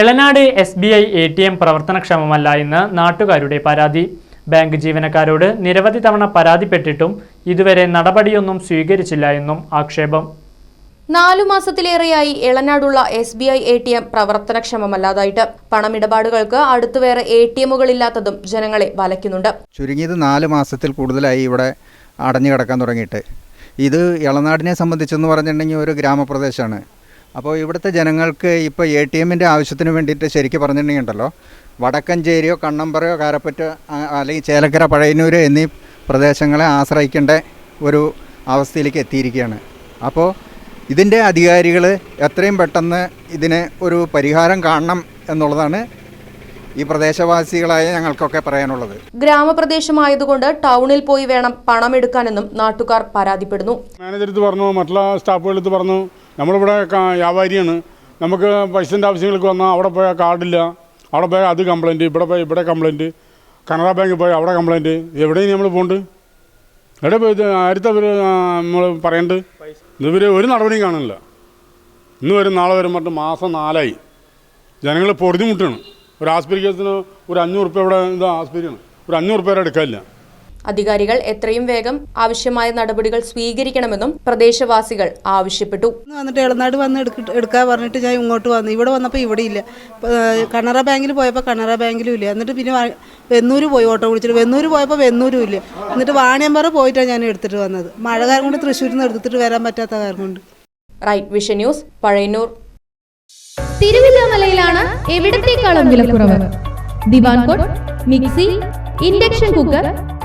Elanad S B I A T M പ്രവർത്തനക്ഷമമല്ല എന്ന് നാട്ടുകാരുടെ പരാതി. ബാങ്ക് ജീവനക്കാരോട് നിരവധി തവണ പരാതിപ്പെട്ടിട്ടും ഇതുവരെ നടപടിയൊന്നും സ്വീകരിച്ചില്ല എന്നും ആക്ഷേപം. നാലു മാസത്തിലേറെയായി എളനാടുള്ള S B I A T M പ്രവർത്തനക്ഷമമല്ലാതായിട്ട് പണമിടപാടുകൾക്ക് അടുത്തു വേറെ എ ടി എമ്മുകളില്ലാത്തതും ജനങ്ങളെ വലയ്ക്കുന്നുണ്ട്. ചുരുങ്ങിയത് നാല് മാസത്തിൽ കൂടുതലായി ഇവിടെ അടഞ്ഞു കിടക്കാൻ തുടങ്ങിയിട്ട്. ഇത് ഇളനാടിനെ സംബന്ധിച്ചെന്ന് പറഞ്ഞിട്ടുണ്ടെങ്കിൽ ഒരു ഗ്രാമപ്രദേശമാണ്. അപ്പോൾ ഇവിടുത്തെ ജനങ്ങൾക്ക് ഇപ്പോൾ എ ടി എമ്മിന്റെ ആവശ്യത്തിന് വേണ്ടിയിട്ട് ശരിക്കും പറഞ്ഞിട്ടുണ്ടെങ്കിൽ ഉണ്ടല്ലോ വടക്കഞ്ചേരിയോ കണ്ണമ്പറയോ കാരപ്പറ്റോ അല്ലെങ്കിൽ ചേലക്കര പഴയന്നൂർ എന്നീ പ്രദേശങ്ങളെ ആശ്രയിക്കേണ്ട ഒരു അവസ്ഥയിലേക്ക് എത്തിയിരിക്കുകയാണ്. അപ്പോൾ ഇതിന്റെ അധികാരികൾ എത്രയും പെട്ടെന്ന് ഇതിന് ഒരു പരിഹാരം കാണണം എന്നുള്ളതാണ് ഈ പ്രദേശവാസികളായ ഞങ്ങൾക്കൊക്കെ പറയാനുള്ളത്. ഗ്രാമപ്രദേശമായതുകൊണ്ട് ടൗണിൽ പോയി വേണം പണമെടുക്കാനെന്നും നാട്ടുകാർ പരാതിപ്പെടുന്നു. മാനേജർ പറഞ്ഞു മറ്റുള്ള സ്റ്റാഫുകൾ പറഞ്ഞു നമ്മളിവിടെ വ്യാപാരിയാണ്. നമുക്ക് പൈസന്റെ ആവശ്യങ്ങൾക്ക് വന്നാൽ അവിടെ പോയാൽ കാർഡില്ല. അവിടെ പോയാൽ അത് കംപ്ലൈന്റ് ഇവിടെ പോയാൽ ഇവിടെ കംപ്ലൈന്റ് കനറ ബാങ്കിൽ പോയാൽ അവിടെ കംപ്ലൈന്റ് എവിടെയും നമ്മൾ പോകണ്ട് എവിടെ പോയി അടുത്ത നമ്മൾ പറയണ്ട് ഇവർ ഒരു നടപടിയും കാണുന്നില്ല. ഇന്ന് വരും നാളെ വരും പറഞ്ഞിട്ട് മാസം നാലായി. ജനങ്ങൾ പൊറുതിമുട്ടാണ് ഒരു ആസ്പിരി കേസിന് ഒരു അഞ്ഞൂറ് റുപ്യ ഇവിടെ ഇത് ആസ്പിരിയാണ് ഒരു അഞ്ഞൂറ് റുപ്യ എടുക്കാനില്ല. അധികാരികൾ എത്രയും വേഗം ആവശ്യമായ നടപടികൾ സ്വീകരിക്കണമെന്നും പ്രദേശവാസികൾ ആവശ്യപ്പെട്ടു. വന്നിട്ട് ഇളനാട് വന്ന് എടുക്കാൻ പറഞ്ഞിട്ട് ഞാൻ ഇങ്ങോട്ട് വന്നു. ഇവിടെ വന്നപ്പോൾ ഇവിടെ ഇല്ല. കണറ കനറ ബാങ്കിൽ പോയപ്പോൾ കനറ ബാങ്കിലും ഇല്ല. എന്നിട്ട് പിന്നെ വെന്നൂര് പോയി ഓട്ടോ വിളിച്ചിട്ട്. വെന്നൂര് പോയപ്പോൾ വെന്നൂരും ഇല്ല. എന്നിട്ട് വാണിയമ്പറ പോയിട്ടാണ് ഞാൻ എടുത്തിട്ട് വന്നത്. മഴ കാരണം കൊണ്ട് തൃശ്ശൂരിൽ നിന്ന് എടുത്തിട്ട് വരാൻ പറ്റാത്ത കാരണം കൊണ്ട്. Right vision news Pazhayannur. തിരുവില്ലാമലയിലാണ് എവിടത്തേക്കാളും വിലക്കുറവ് divan cot mixie induction cooker